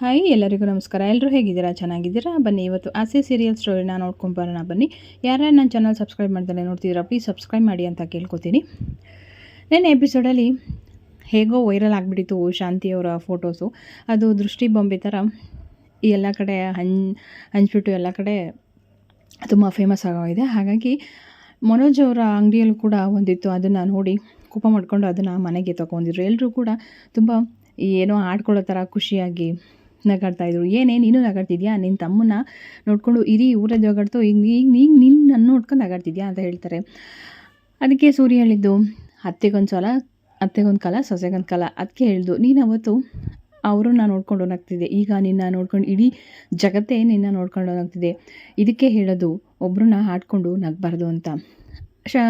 Hi ಎಲ್ಲರಿಗೂ ನಮಸ್ಕಾರ. ಎಲ್ಲರೂ ಹೇಗಿದ್ದೀರಾ? ಚೆನ್ನಾಗಿದ್ದೀರಾ? ಬನ್ನಿ, ಇವತ್ತು ಆಸೆ ಸೀರಿಯಲ್ ಸ್ಟೋರಿನ ನೋಡ್ಕೊಂಡು ಬರೋಣ ಬನ್ನಿ. ಯಾರ್ಯಾರು ನನ್ನ ಚಾನಲ್ ಸಬ್ಸ್ಕ್ರೈಬ್ ಮಾಡ್ದಲೇ ನೋಡ್ತಿದ್ದೀರಾ ಪ್ಲೀಸ್ ಸಬ್ಸ್ಕ್ರೈಬ್ ಮಾಡಿ ಅಂತ ಕೇಳ್ಕೊತೀನಿ. ನೆನ್ನೆ ಎಪಿಸೋಡಲ್ಲಿ ಹೇಗೋ ವೈರಲ್ ಆಗಿಬಿಟ್ಟಿತ್ತು ಶಾಂತಿಯವರ ಫೋಟೋಸು ಅದು ದೃಷ್ಟಿ ಬೊಂಬೆ ಥರ ಎಲ್ಲ ಕಡೆ ಹಂಚ್ ಹಂಚ್ಬಿಟ್ಟು ಎಲ್ಲ ಕಡೆ ತುಂಬ ಫೇಮಸ್ ಆಗೋಗಿದೆ. ಹಾಗಾಗಿ ಮನೋಜ್ ಅವರ ಅಂಗಡಿಯಲ್ಲೂ ಕೂಡ ಒಂದಿತ್ತು ಅದನ್ನು ನೋಡಿ ಕೋಪ ಮಾಡಿಕೊಂಡು ಅದನ್ನು ಮನೆಗೆ ತೊಗೊಂಡಿದ್ರು. ಎಲ್ಲರೂ ಕೂಡ ತುಂಬ ಏನೋ ಆಡ್ಕೊಳ್ಳೋ ಥರ ಖುಷಿಯಾಗಿ ನಗಾಡ್ತಾ ಇದ್ರು ಏನೇ, ನೀನು ನಗಾಡ್ತಿದ್ಯಾ? ನಿನ್ನ ತಮ್ಮನ್ನ ನೋಡಿಕೊಂಡು ಇರಿ ಊರ ಜಗಾಡ್ತು, ಈಗ ಈಗ ನೀನು ನಿನ್ನ ನೋಡ್ಕೊಂಡು ನಗಾಡ್ತಿದ್ಯಾ ಅಂತ ಹೇಳ್ತಾರೆ. ಅದಕ್ಕೆ ಸೂರ್ಯ ಹೇಳಿದ್ದು ಅತ್ತೆಗೊಂದು ಸಲ ಅತ್ತೆಗೊಂದು ಕಾಲ, ಸೊಸೆಗೊಂದು ಕಾಲ, ಅದಕ್ಕೆ ಹೇಳ್ದು, ನೀನು ಅವತ್ತು ಅವರನ್ನ ನೋಡ್ಕೊಂಡು ಹೋಗ್ತಿದ್ದೆ. ಈಗ ನಿನ್ನ ನೋಡ್ಕೊಂಡು, ಇಡೀ ಜಗತ್ತೇ ನಿನ್ನ ನೋಡ್ಕೊಂಡು ಹೋಗ್ತಿದ್ದೆ ಇದಕ್ಕೆ ಹೇಳೋದು ಒಬ್ಬರನ್ನ ಹಾಡ್ಕೊಂಡು ನಗಬಾರ್ದು ಅಂತ. ಶಾ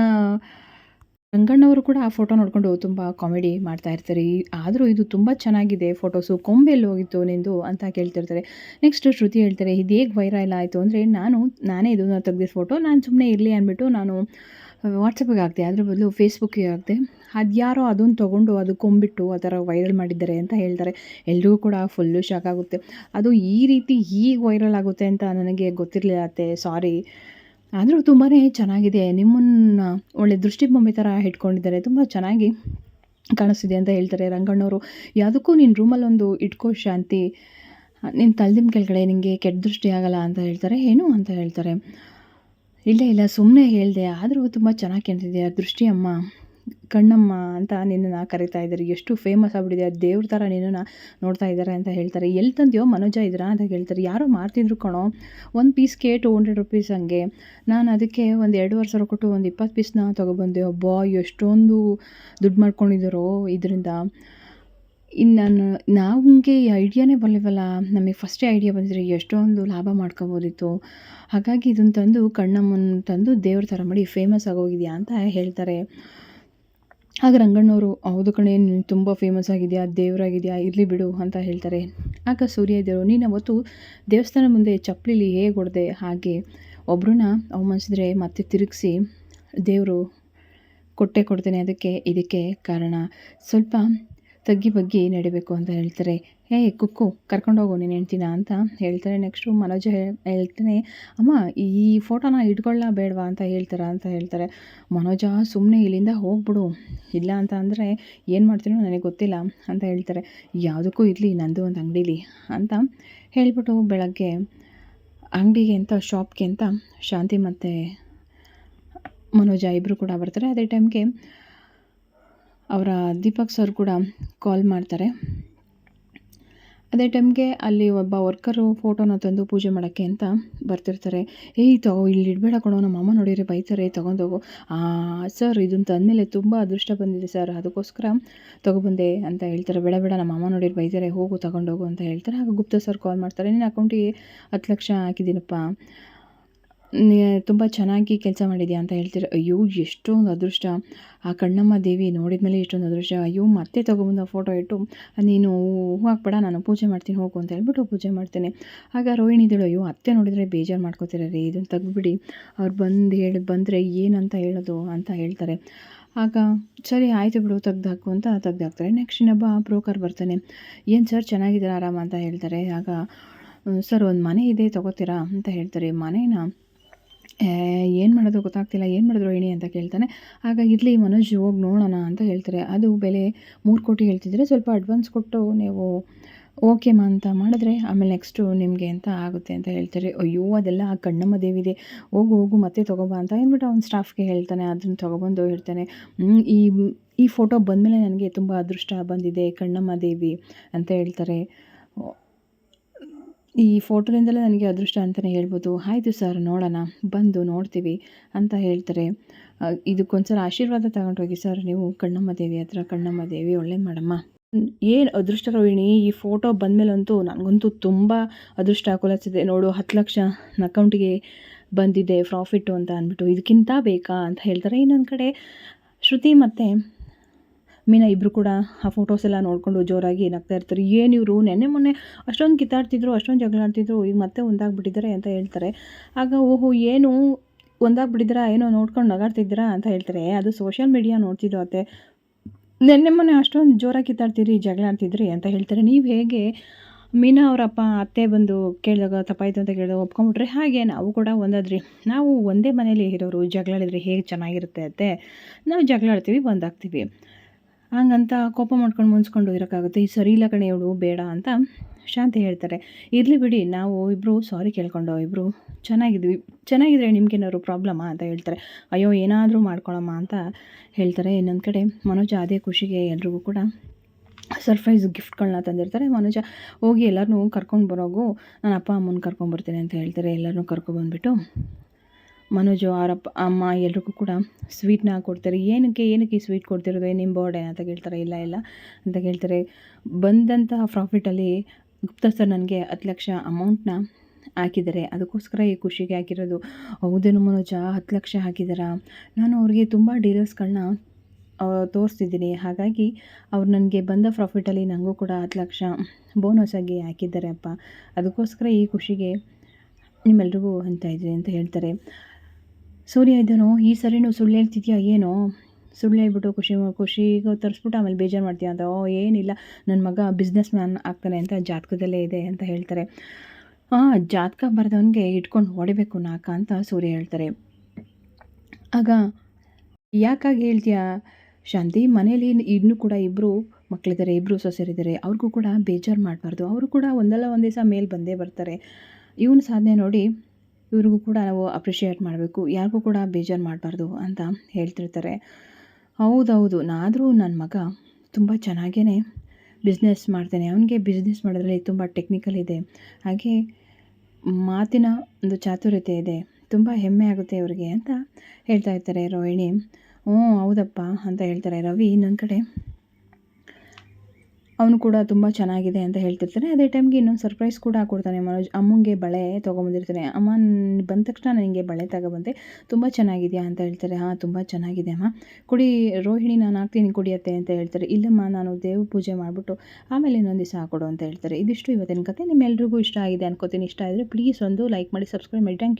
ರಂಗಣ್ಣವರು ಕೂಡ ಆ ಫೋಟೋ ನೋಡಿಕೊಂಡು ತುಂಬ ಕಾಮಿಡಿ ಮಾಡ್ತಾ ಇರ್ತಾರೆ. ಆದರೂ ಇದು ತುಂಬ ಚೆನ್ನಾಗಿದೆ ಫೋಟೋಸು. ಕೊಂಬೆಲ್ಲಿ ಹೋಗಿತ್ತು ನಿಂದು ಅಂತ ಕೇಳ್ತಿರ್ತಾರೆ. ನೆಕ್ಸ್ಟ್ ಶ್ರುತಿ ಹೇಳ್ತಾರೆ, ಇದು ಹೇಗೆ ವೈರಲ್ ಆಯಿತು? ಅಂದರೆ ನಾನು ನಾನೇ ಇದನ್ನು ತೆಗ್ದಿದ್ದ ಫೋಟೋ ನಾನು ಸುಮ್ಮನೆ ಇರಲಿ ಅಂದ್ಬಿಟ್ಟು ನಾನು ವಾಟ್ಸಪ್ಪಿಗೆ ಹಾಕಿದೆ. ಅದ್ರ ಬದಲು ಫೇಸ್ಬುಕ್ಕಿಗೆ ಹಾಕಿದೆ. ಅದು ಯಾರೋ ಅದನ್ನು ತೊಗೊಂಡು ಅದು ಕೊಂಬಿಟ್ಟು ಆ ಥರ ವೈರಲ್ ಮಾಡಿದ್ದಾರೆ ಅಂತ ಹೇಳ್ತಾರೆ. ಎಲ್ರಿಗೂ ಕೂಡ ಫುಲ್ಲು ಶಾಕ್ ಆಗುತ್ತೆ. ಅದು ಈ ರೀತಿ ಹೀಗೆ ವೈರಲ್ ಆಗುತ್ತೆ ಅಂತ ನನಗೆ ಗೊತ್ತಿರಲಿಲ್ಲ ಅತ್ತೆ. ಸಾರಿ ಆದರೂ ತುಂಬಾ ಚೆನ್ನಾಗಿದೆ. ನಿಮ್ಮನ್ನು ಒಳ್ಳೆ ದೃಷ್ಟಿಬೊಂಬೆ ಥರ ಇಟ್ಕೊಂಡಿದ್ದಾರೆ. ತುಂಬ ಚೆನ್ನಾಗಿ ಕಾಣಿಸ್ತಿದೆ ಅಂತ ಹೇಳ್ತಾರೆ ರಂಗಣ್ಣವರು. ಯಾವುದಕ್ಕೂ ನೀನು ರೂಮಲ್ಲೊಂದು ಇಟ್ಕೋ ಶಾಂತಿ. ನಿನ್ನ ತಲೆದಿಮ್ ಕೆಳಗಡೆ ನಿನಗೆ ಕೆಟ್ಟ ದೃಷ್ಟಿ ಆಗಲ್ಲ ಅಂತ ಹೇಳ್ತಾರೆ. ಏನು ಅಂತ ಹೇಳ್ತಾರೆ? ಇಲ್ಲ ಇಲ್ಲ ಸುಮ್ಮನೆ ಹೇಳಿದೆ. ಆದರೂ ತುಂಬ ಚೆನ್ನಾಗಿ ಕಾಣ್ತಿದೆ ದೃಷ್ಟಿ ಅಮ್ಮ ಕಣ್ಣಮ್ಮ ಅಂತ ನಿನ್ನನ್ನು ಕರಿತಾ ಇದ್ದಾರೆ. ಎಷ್ಟು ಫೇಮಸ್ ಆಗ್ಬಿಟ್ಟಿದೆ. ದೇವ್ರ ಥರ ನಿನ್ನನ್ನು ನೋಡ್ತಾ ಇದ್ದಾರೆ ಅಂತ ಹೇಳ್ತಾರೆ. ಎಲ್ಲಿ ತಂದೆಯೋ ಮನೋಜ ಇದ್ದೀರಾ ಅಂತ ಹೇಳ್ತಾರೆ. ಯಾರೋ ಮಾರ್ತಿದ್ರು ಕಣೋ. ಒಂದು ಪೀಸ್ಗೆ ಟು ಹಂಡ್ರೆಡ್ ರುಪೀಸ್ ಹಂಗೆ. ನಾನು ಅದಕ್ಕೆ ಒಂದು ಎರಡೂವರೆ ಸಾವಿರ ಕೊಟ್ಟು ಒಂದು ಇಪ್ಪತ್ತು ಪೀಸ್ನ ತೊಗೊಬಂದೆ. ಒಬ್ಬ ಎಷ್ಟೊಂದು ದುಡ್ಡು ಮಾಡ್ಕೊಂಡಿದ್ದಾರೋ ಇದರಿಂದ. ಇನ್ನು ನಾನು ನಮಗೆ ಈ ಐಡಿಯಾನೇ ಬರಲಿವಲ್ಲ. ನಮಗೆ ಫಸ್ಟೇ ಐಡಿಯಾ ಬಂದಿದ್ರೆ ಎಷ್ಟೊಂದು ಲಾಭ ಮಾಡ್ಕೋಬೋದಿತ್ತು. ಹಾಗಾಗಿ ಇದನ್ನು ತಂದು ಕಣ್ಣಮ್ಮನ ತಂದು ದೇವ್ರ ಥರ ಮಾಡಿ ಫೇಮಸ್ ಆಗೋಗಿದೆಯಾ ಅಂತ ಹೇಳ್ತಾರೆ. ಆಗ ರಂಗಣ್ಣವರು, ಹೌದು ಕಣೆ, ನೀನು ತುಂಬ ಫೇಮಸ್ ಆಗಿದೆಯಾ, ದೇವರಾಗಿದೆಯಾ, ಇರಲಿ ಬಿಡು ಅಂತ ಹೇಳ್ತಾರೆ. ಆಗ ಸೂರ್ಯ ದೇವರು ನೀನು ಅವತ್ತು ದೇವಸ್ಥಾನ ಮುಂದೆ ಚಪ್ಪಲಿಲಿ ಹೇಗೆ ಹೊಡೆದೆ? ಹಾಗೆ ಒಬ್ಬರನ್ನ ಅವಮಾನಿಸಿದ್ರೆ ಮತ್ತೆ ತಿರುಗಿಸಿ, ದೇವರು ಕೊಟ್ಟೆ ಕೊಡ್ತೇನೆ, ಅದಕ್ಕೆ, ಇದಕ್ಕೆ ಕಾರಣ. ಸ್ವಲ್ಪ ತಗ್ಗಿ ಬಗ್ಗಿ ನಡಿಬೇಕು ಅಂತ ಹೇಳ್ತಾರೆ. ಹೇ ಕುಕ್ಕು ಕರ್ಕೊಂಡೋಗು ನೀನು ಹೇಳ್ತೀನ ಅಂತ ಹೇಳ್ತಾರೆ. ನೆಕ್ಸ್ಟು ಮನೋಜ ಹೇಳ್ತಾನೆ, ಅಮ್ಮ, ಈ ಫೋಟೋನ ಇಟ್ಕೊಳ್ಳ ಬೇಡವಾ? ಅಂತ ಹೇಳ್ತಾರ, ಅಂತ ಹೇಳ್ತಾರೆ. ಮನೋಜ ಸುಮ್ಮನೆ ಇಲ್ಲಿಂದ ಹೋಗ್ಬಿಡು. ಇಲ್ಲ ಅಂತ ಅಂದರೆ ಏನು ಮಾಡ್ತೀನೋ ನನಗೆ ಗೊತ್ತಿಲ್ಲ, ಅಂತ ಹೇಳ್ತಾರೆ. ಯಾವುದಕ್ಕೂ ಇರಲಿ, ನಂದು ಒಂದು ಅಂಗಡೀಲಿ, ಅಂತ ಹೇಳಿಬಿಟ್ಟು ಬೆಳಗ್ಗೆ ಅಂಗಡಿಗೆ ಅಂತ ಶಾಪ್ಗೆ ಅಂತ ಶಾಂತಿ ಮತ್ತು ಮನೋಜ ಇಬ್ಬರು ಕೂಡ ಬರ್ತಾರೆ. ಅದೇ ಟೈಮ್ಗೆ ಅವರ ದೀಪಕ್ ಸರ್ ಕೂಡ ಕಾಲ್ ಮಾಡ್ತಾರೆ. ಅದೇ ಟೈಮ್ಗೆ ಅಲ್ಲಿ ಒಬ್ಬ ವರ್ಕರು ಫೋಟೋನ ತಂದು ಪೂಜೆ ಮಾಡೋಕ್ಕೆ ಅಂತ ಬರ್ತಿರ್ತಾರೆ. ಏಯ್, ತಗೋ, ಇಲ್ಲಿ ಇಡಬೇಡ ಕಣೋ, ನಮ್ಮ ಅಮ್ಮ ನೋಡಿರಿ ಬೈತಾರೆ ತೊಗೊಂಡೋಗು ಸರ್ ಇದನ್ನು ತಂದಮೇಲೆ ತುಂಬ ಅದೃಷ್ಟ ಬಂದಿದೆ ಸರ್ ಅದಕ್ಕೋಸ್ಕರ ತೊಗೊಬಂದೆ ಅಂತ ಹೇಳ್ತಾರೆ. ಬೇಡ ಬೇಡ, ನಮ್ಮ ಅಮ್ಮ ನೋಡಿರಿ ಬೈತಾರೆ, ಹೋಗು ತಗೊಂಡೋಗು ಅಂತ ಹೇಳ್ತಾರೆ. ಆಗ ಗುಪ್ತ ಸರ್ ಕಾಲ್ ಮಾಡ್ತಾರೆ. ನಿನ್ನ ಅಕೌಂಟಿಗೆ ಹತ್ತು ಲಕ್ಷ ಹಾಕಿದ್ದೀನಪ್ಪ. ತುಂಬ ಚೆನ್ನಾಗಿ ಕೆಲಸ ಮಾಡಿದ್ಯಾ ಅಂತ ಹೇಳ್ತೀರ, ಅಯ್ಯೋ, ಎಷ್ಟೊಂದು ಅದೃಷ್ಟ. ಆ ಕಣ್ಣಮ್ಮ ದೇವಿ ನೋಡಿದ ಮೇಲೆ ಎಷ್ಟೊಂದು ಅದೃಷ್ಟ. ಅಯ್ಯೋ, ಮತ್ತೆ ತೊಗೊಬಂದು ಆ ಫೋಟೋ ಇಟ್ಟು, ನೀನು ಹೂ ಹಾಕ್ಬೇಡ, ನಾನು ಪೂಜೆ ಮಾಡ್ತೀನಿ, ಹೋಗು ಅಂತ ಹೇಳ್ಬಿಟ್ಟು ಪೂಜೆ ಮಾಡ್ತೇನೆ. ಆಗ ರೋಹಿಣಿ ಇದ್ದಳು, ಅಯ್ಯೋ, ಅತ್ತೆ ನೋಡಿದರೆ ಬೇಜಾರು ಮಾಡ್ಕೋತಾರೆ ರೀ ಇದನ್ನು ತೆಗ್ದುಬಿಡಿ. ಅವ್ರು ಬಂದು ಹೇಳಿ, ಬಂದರೆ ಏನಂತ ಹೇಳೋದು ಅಂತ ಹೇಳ್ತಾರೆ. ಆಗ, ಸರಿ, ಆಯಿತು ಬಿಡು ತೆಗ್ದು ಹಾಕು ಅಂತ ತೆಗ್ದು ಹಾಕ್ತಾರೆ ನೆಕ್ಸ್ಟ್ ಇನ್ನೊಬ್ಬ ಬ್ರೋಕರ್ ಬರ್ತಾನೆ. ಏನು ಸರ್, ಚೆನ್ನಾಗಿದ್ದೀರಾ, ಆರಾಮ? ಅಂತ ಹೇಳ್ತಾರೆ. ಆಗ ಸರ್, ಒಂದು ಮನೆ ಇದೆ, ತೊಗೋತೀರಾ? ಅಂತ ಹೇಳ್ತಾರೆ. ಮನೇನ? ಏನು ಮಾಡೋದು ಗೊತ್ತಾಗ್ತಿಲ್ಲ, ಏನು ಮಾಡಿದ್ರು ಏಣಿ ಅಂತ ಕೇಳ್ತಾನೆ. ಆಗ ಇರಲಿ ಮನೋಜ್, ಹೋಗಿ ನೋಡೋಣ ಅಂತ ಹೇಳ್ತಾರೆ. ಅದು ಬೆಲೆ ಮೂರು ಕೋಟಿ ಹೇಳ್ತಿದ್ರೆ ಸ್ವಲ್ಪ ಅಡ್ವಾನ್ಸ್ ಕೊಟ್ಟು ನೀವು ಓಕೆ ಮಾ ಅಂತ ಮಾಡಿದ್ರೆ, ಆಮೇಲೆ ನೆಕ್ಸ್ಟು ನಿಮಗೆ ಅಂತ ಆಗುತ್ತೆ ಅಂತ ಹೇಳ್ತಾರೆ. ಅಯ್ಯೋ, ಅದೆಲ್ಲ ಆ ಕಣ್ಣಮ್ಮ ದೇವಿದೆ. ಹೋಗು ಹೋಗು, ಮತ್ತೆ ತೊಗೊಬಾ ಅಂತ ಏನ್ಬಿಟ್ಟು ಅವ್ನು ಸ್ಟಾಫ್ಗೆ ಹೇಳ್ತಾನೆ, ಅದನ್ನು ತೊಗೊಬಂದು ಹೇಳ್ತಾನೆ. ಈ ಈ ಫೋಟೋ ಬಂದಮೇಲೆ ನನಗೆ ತುಂಬ ಅದೃಷ್ಟ ಬಂದಿದೆ ಕಣ್ಣಮ್ಮ ದೇವಿ ಅಂತ ಹೇಳ್ತಾರೆ. ಈ ಫೋಟೋದಿಂದಲೇ ನನಗೆ ಅದೃಷ್ಟ ಅಂತಲೇ ಹೇಳ್ಬೋದು. ಆಯಿತು ಸರ್, ನೋಡೋಣ. ಬಂದು ನೋಡ್ತೀವಿ ಅಂತ ಹೇಳ್ತಾರೆ. ಇದಕ್ಕೊಂದ್ಸಲ ಆಶೀರ್ವಾದ ತಗೊಂಡೋಗಿ ಸರ್, ನೀವು ಕಣ್ಣಮ್ಮ ದೇವಿ ಹತ್ರ. ಕಣ್ಣಮ್ಮ ದೇವಿ, ಒಳ್ಳೆ ಮಾಡಮ್ಮ. ಏನು ಅದೃಷ್ಟ ರೋಹಿಣಿ? ಈ ಫೋಟೋ ಬಂದಮೇಲಂತೂ ನನಗಂತೂ ತುಂಬ ಅದೃಷ್ಟ ಕುಲಸಿದೆ ನೋಡು, ಹತ್ತು ಲಕ್ಷ ಅಕೌಂಟಿಗೆ ಬಂದಿದೆ, ಪ್ರಾಫಿಟ್ಟು ಅಂತ ಅಂದ್ಬಿಟ್ಟು. ಇದಕ್ಕಿಂತ ಬೇಕಾ ಅಂತ ಹೇಳ್ತಾರೆ ಇನ್ನೊಂದು ಕಡೆ. ಶ್ರುತಿ ಮತ್ತು ಮೀನಾ ಇಬ್ಬರು ಕೂಡ ಆ ಫೋಟೋಸ್ ಎಲ್ಲ ನೋಡಿಕೊಂಡು ಜೋರಾಗಿ ನಗ್ತಾ ಇರ್ತಾರೆ. ಏನು ಇವರು? ನೆನ್ನೆ ಮೊನ್ನೆ ಅಷ್ಟೊಂದು ಕಿತ್ತಾಡ್ತಿದ್ರು, ಅಷ್ಟೊಂದು ಜಗಳ ಆಡ್ತಿದ್ರು, ಈಗ ಮತ್ತೆ ಒಂದಾಗ್ಬಿಟ್ಟಿದ್ದಾರೆ ಅಂತ ಹೇಳ್ತಾರೆ. ಆಗ ಓಹೋ, ಏನು? ಒಂದಾಗ್ಬಿಟ್ಟಿದ್ದೀರಾ? ಏನೋ ನೋಡ್ಕೊಂಡು ನಗಾಡ್ತಿದ್ದೀರಾ ಅಂತ ಹೇಳ್ತಾರೆ. ಅದು ಸೋಷಿಯಲ್ ಮೀಡಿಯಾ ನೋಡ್ತಿದ್ರು ಅತ್ತೆ? ನೆನ್ನೆ ಮೊನ್ನೆ ಅಷ್ಟೊಂದು ಜೋರಾಗಿ ಕಿತ್ತಾಡ್ತಿದ್ರಿ, ಜಗಳ ಆಡ್ತಿದ್ರಿ ಅಂತ ಹೇಳ್ತಾರೆ. ನೀವು ಹೇಗೆ ಮೀನಾ ಅವರಪ್ಪ, ಅತ್ತೆ ಬಂದು ಕೇಳಿದಾಗ, ತಪ್ಪಾಯಿತು ಅಂತ ಕೇಳಿದಾಗ ಒಪ್ಕೊಂಬಿಟ್ರೆ ಹಾಗೆ, ನಾವು ಕೂಡ ಒಂದಾದ್ರಿ. ನಾವು ಒಂದೇ ಮನೇಲಿ ಇರೋರು ಜಗಳಾಡಿದ್ರೆ ಹೇಗೆ ಚೆನ್ನಾಗಿರುತ್ತೆ ಅತ್ತೆ? ನಾವು ಜಗಳಾಡ್ತೀವಿ ಒಂದಾಗ್ತೀವಿ ಹಂಗಂತ ಕೋಪ ಮಾಡ್ಕೊಂಡು ಮುಂಚ್ಕೊಂಡು ಇರೋಕ್ಕಾಗುತ್ತೆ. ಈ ಸರಿ ಇಲ್ಲ ಕಣೆ ಇವಳು, ಬೇಡ ಅಂತ ಶಾಂತಿ ಹೇಳ್ತಾರೆ. ಇರಲಿ ಬಿಡಿ, ನಾವು ಇಬ್ಬರು ಸಾರಿ ಕೇಳ್ಕೊಂಡು ಇಬ್ಬರು ಚೆನ್ನಾಗಿದ್ವಿ. ಚೆನ್ನಾಗಿದ್ರೆ ನಿಮ್ಗೇನಾದ್ರು ಪ್ರಾಬ್ಲಮ್ಮಾ ಅಂತ ಹೇಳ್ತಾರೆ. ಅಯ್ಯೋ, ಏನಾದರೂ ಮಾಡ್ಕೊಳಮ್ಮ ಅಂತ ಹೇಳ್ತಾರೆ. ಇನ್ನೊಂದು ಕಡೆ ಮನೋಜ ಅದೇ ಖುಷಿಗೆ ಎಲ್ರಿಗೂ ಕೂಡ ಸರ್ಪ್ರೈಸ್ ಗಿಫ್ಟ್ಗಳನ್ನ ತಂದಿರ್ತಾರೆ. ಮನೋಜ ಹೋಗಿ ಎಲ್ಲರನ್ನೂ ಕರ್ಕೊಂಡು ಬರೋಗು, ನಾನು ಅಪ್ಪ ಅಮ್ಮನ ಕರ್ಕೊಂಬರ್ತೀನಿ ಅಂತ ಹೇಳ್ತಾರೆ. ಎಲ್ಲರನ್ನೂ ಕರ್ಕೊಬಂದ್ಬಿಟ್ಟು ಮನೋಜು ಅವರಪ್ಪ ಅಮ್ಮ ಎಲ್ರಿಗೂ ಕೂಡ ಸ್ವೀಟ್ನ ಕೊಡ್ತಾರೆ. ಏನಕ್ಕೆ ಏನಕ್ಕೆ ಈ ಸ್ವೀಟ್ ಕೊಡ್ತಿರೋದು? ನಿಮ್ಮ ಬರ್ಡೇ ಅಂತ ಕೇಳ್ತಾರೆ. ಇಲ್ಲ ಇಲ್ಲ ಅಂತ ಕೇಳ್ತಾರೆ. ಬಂದಂತಹ ಪ್ರಾಫಿಟಲ್ಲಿ ಗುಪ್ತಾ ಸರ್ ನನಗೆ ಹತ್ತು ಲಕ್ಷ ಅಮೌಂಟ್ನ ಹಾಕಿದ್ದಾರೆ. ಅದಕ್ಕೋಸ್ಕರ ಈ ಖುಷಿಗೆ ಹಾಕಿರೋದು. ಹೌದೇನು ಮನೋಜ? ಹತ್ತು ಲಕ್ಷ ಹಾಕಿದಾರಾ? ನಾನು ಅವ್ರಿಗೆ ತುಂಬ ಡೀಲರ್ಸ್ಗಳನ್ನ ತೋರಿಸ್ತಿದ್ದೀನಿ. ಹಾಗಾಗಿ ಅವ್ರು ನನಗೆ ಬಂದ ಪ್ರಾಫಿಟಲ್ಲಿ ನನಗೂ ಕೂಡ ಹತ್ತು ಲಕ್ಷ ಬೋನಸ್ ಆಗಿ ಹಾಕಿದ್ದಾರೆ ಅಪ್ಪ. ಅದಕ್ಕೋಸ್ಕರ ಈ ಖುಷಿಗೆ ನಿಮ್ಮೆಲ್ರಿಗೂ ಅಂತ ಇದ್ದೀನಿ ಅಂತ ಹೇಳ್ತಾರೆ. ಸೂರ್ಯ ಇದನು ಈ ಸರಿನೂ ಸುಳ್ಳು ಹೇಳ್ತಿದ್ಯಾ, ಏನೋ? ಸುಳ್ಳು ಹೇಳ್ಬಿಟ್ಟು ಖುಷಿ ಖುಷಿಗೆ ತರಿಸ್ಬಿಟ್ಟು ಆಮೇಲೆ ಬೇಜಾರು ಮಾಡ್ತೀಯ ಅಂತ, ಓ, ಏನಿಲ್ಲ ನನ್ನ ಮಗ ಬಿಸ್ನೆಸ್ ಮ್ಯಾನ್ ಆಗ್ತಾನೆ ಅಂತ ಜಾತಕದಲ್ಲೇ ಇದೆ ಅಂತ ಹೇಳ್ತಾರೆ. ಹಾಂ ಜಾತಕ ಬರೆದವನಿಗೆ ಇಟ್ಕೊಂಡು ಹೊಡಿಬೇಕು ನಾಕ ಅಂತ ಸೂರ್ಯ ಹೇಳ್ತಾರೆ. ಆಗ, ಯಾಕಾಗಿ ಹೇಳ್ತೀಯಾ? ಶಾಂತಿ, ಮನೇಲಿ ಇನ್ನೂ ಕೂಡ ಇಬ್ಬರು ಮಕ್ಕಳಿದ್ದಾರೆ ಇಬ್ಬರು ಸೊಸೆರಿದ್ದಾರೆ ಅವ್ರಿಗೂ ಕೂಡ ಬೇಜಾರು ಮಾಡಬಾರ್ದು. ಅವರು ಕೂಡ ಒಂದಲ್ಲ ಒಂದು ದಿವಸ ಮೇಲೆ ಬಂದೇ ಬರ್ತಾರೆ. ಇವನ ಸಾಧನೆ ನೋಡಿ ಇವ್ರಿಗೂ ಕೂಡ ನಾವು ಅಪ್ರಿಷಿಯೇಟ್ ಮಾಡಬೇಕು. ಯಾರಿಗೂ ಕೂಡ ಬೇಜಾರು ಮಾಡಬಾರ್ದು ಅಂತ ಹೇಳ್ತಿರ್ತಾರೆ. ಹೌದೌದು. ನಾದರೂ ನನ್ನ ಮಗ ತುಂಬ ಚೆನ್ನಾಗೇ ಬಿಸ್ನೆಸ್ ಮಾಡ್ತಾನೆ. ಅವನಿಗೆ ಬಿಸ್ನೆಸ್ ಮಾಡೋದ್ರಲ್ಲಿ ತುಂಬ ಟೆಕ್ನಿಕಲ್ ಇದೆ. ಹಾಗೆ ಮಾತಿನ ಒಂದು ಚಾತುರ್ಯತೆ ಇದೆ. ತುಂಬ ಹೆಮ್ಮೆ ಆಗುತ್ತೆ ಇವರಿಗೆ ಅಂತ ಹೇಳ್ತಾ ಇರ್ತಾರೆ ರೋಹಿಣಿ. ಹ್ಞೂ ಹೌದಪ್ಪ ಅಂತ ಹೇಳ್ತಾರೆ ರವಿ. ಇನ್ನೊಂದು ಕಡೆ ಅವನು ಕೂಡ ತುಂಬ ಚೆನ್ನಾಗಿದೆ ಅಂತ ಹೇಳ್ತಿರ್ತಾನೆ. ಅದೇ ಟೈಮ್ಗೆ ಇನ್ನೊಂದು ಸರ್ಪ್ರೈಸ್ ಕೂಡ ಕೊಡ್ತಾನೆ ಮನೋಜ್. ಅಮ್ಮಂಗೆ ಬಳೆ ತೊಗೊಂಬಂದಿರ್ತಾನೆ. ಅಮ್ಮ ಬಂದ ತಕ್ಷಣ ನನಗೆ ಬಳೆ ತಗೊಬಂದೆ. ತುಂಬ ಚೆನ್ನಾಗಿದೆಯಾ ಅಂತ ಹೇಳ್ತಾರೆ. ಹಾಂ, ತುಂಬ ಚೆನ್ನಾಗಿದೆ ಅಮ್ಮ. ಕುಡಿ, ರೋಹಿಣಿ ನಾನು ಹಾಕ್ತೀನಿ ಕುಡಿಯತ್ತೆ ಅಂತ ಹೇಳ್ತಾರೆ. ಇಲ್ಲಮ್ಮ, ನಾನು ದೇವ ಪೂಜೆ ಮಾಡಿಬಿಟ್ಟು ಆಮೇಲೆ ಇನ್ನೊಂದು ದಿವಸ ಹಾಕೊಡು ಅಂತ ಹೇಳ್ತಾರೆ. ಇದಿಷ್ಟು ಇವತ್ತಿನ ಕತೆ. ನಿಮ್ಮೆಲ್ಲರಿಗೂ ಇಷ್ಟ ಆಗಿದೆ ಅನ್ಕೋತೀನಿ. ಇಷ್ಟ ಆದರೆ ಪ್ಲೀಸ್ ಒಂದು ಲೈಕ್ ಮಾಡಿ ಸಬ್ಸ್ಕ್ರೈಬ್ ಮಾಡಿ. Thank you